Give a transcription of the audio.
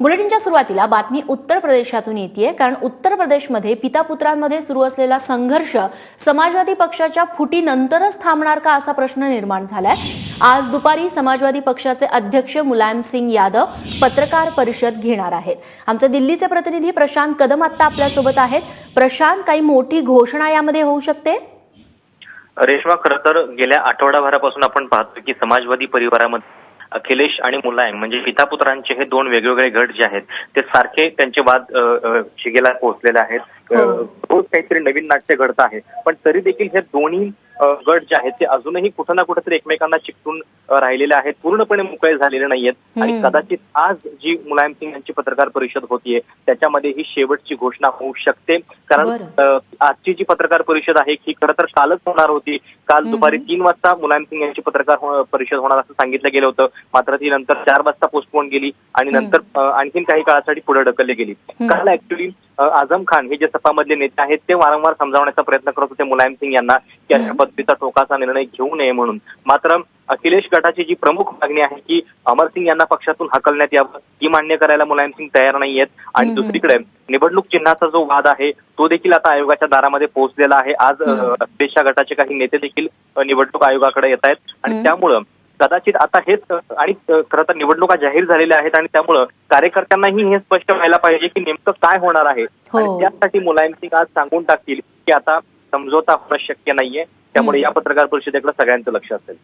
बुलेटिनच्या सुरुवातीला बातमी उत्तर प्रदेशातून येते कारण उत्तर प्रदेशमध्ये पितापुत्रांमध्ये सुरू असलेला संघर्ष समाजवादी पक्षाच्या फुटीनंतरच थांबणार का असा प्रश्न निर्माण झालाय. आज दुपारी समाजवादी पक्षाचे अध्यक्ष मुलायम सिंग यादव पत्रकार परिषद घेणार आहेत. आमचे दिल्लीचे प्रतिनिधी प्रशांत कदम आत्ता आपल्यासोबत आहेत. प्रशांत काही मोठी घोषणा यामध्ये होऊ शकते? रेश्मा खरं तर गेल्या आठवडाभरापासून आपण पाहतो की समाजवादी परिवारामध्ये अखिलेश आणि मुलायम म्हणजे पितापुत्रांचे हे दोन वेगवेगळे गट जे आहेत ते सारखे त्यांचे वाद शिगेला पोहोचलेले आहेत हो. रोज काहीतरी नवीन नाट्य घडत आहे पण तरी देखील हे दोन्ही गट जे आहेत ते अजूनही कुठं ना कुठेतरी एकमेकांना चिकटून राहिलेले आहेत पूर्णपणे मोकळे झालेले नाहीयेत आणि. कदाचित आज जी मुलायम सिंग यांची पत्रकार परिषद होतीये त्याच्यामध्ये ही शेवटची घोषणा होऊ शकते कारण आजची जी पत्रकार परिषद आहे ही खरं तर कालच होणार होती काल. दुपारी तीन वाजता मुलायम सिंग यांची पत्रकार हो- परिषद होणार असं सांगितलं गेलं होतं मात्र ती नंतर चार वाजता पोस्टपोन गेली आणि. नंतर आणखीन काही काळासाठी पुढे ढकलली गेली. काल ऍक्च्युली आझम खान हे जे सपामधले नेते आहेत ते वारंवार समजावण्याचा प्रयत्न करत होते मुलायम सिंग यांना की अशा. पद्धतीचा टोकाचा निर्णय घेऊ नये म्हणून मात्र अखिलेश गटाची जी प्रमुख मागणी आहे की अमरसिंग यांना पक्षातून हकलण्यात यावं ती मान्य करायला मुलायम सिंग तयार नाहीयेत आणि. दुसरीकडे निवडणूक चिन्हाचा जो वाद आहे तो देखील आता आयोगाच्या दारामध्ये पोहोचलेला आहे आज. अखिलेशच्या गटाचे काही नेते देखील निवडणूक आयोगाकडे येत आहेत आणि. त्यामुळं कदाचित आता हेच आणि खरं तर निवडणुका जाहीर झालेल्या आहेत आणि त्यामुळं कार्यकर्त्यांनाही हे स्पष्ट व्हायला पाहिजे की नेमकं काय होणार आहे हो. आणि त्यासाठी मुलायम सिंग आज सांगून टाकतील की आता समझोता होणं शक्य नाहीये त्यामुळे. या पत्रकार परिषदेकडे सगळ्यांचं लक्ष असेल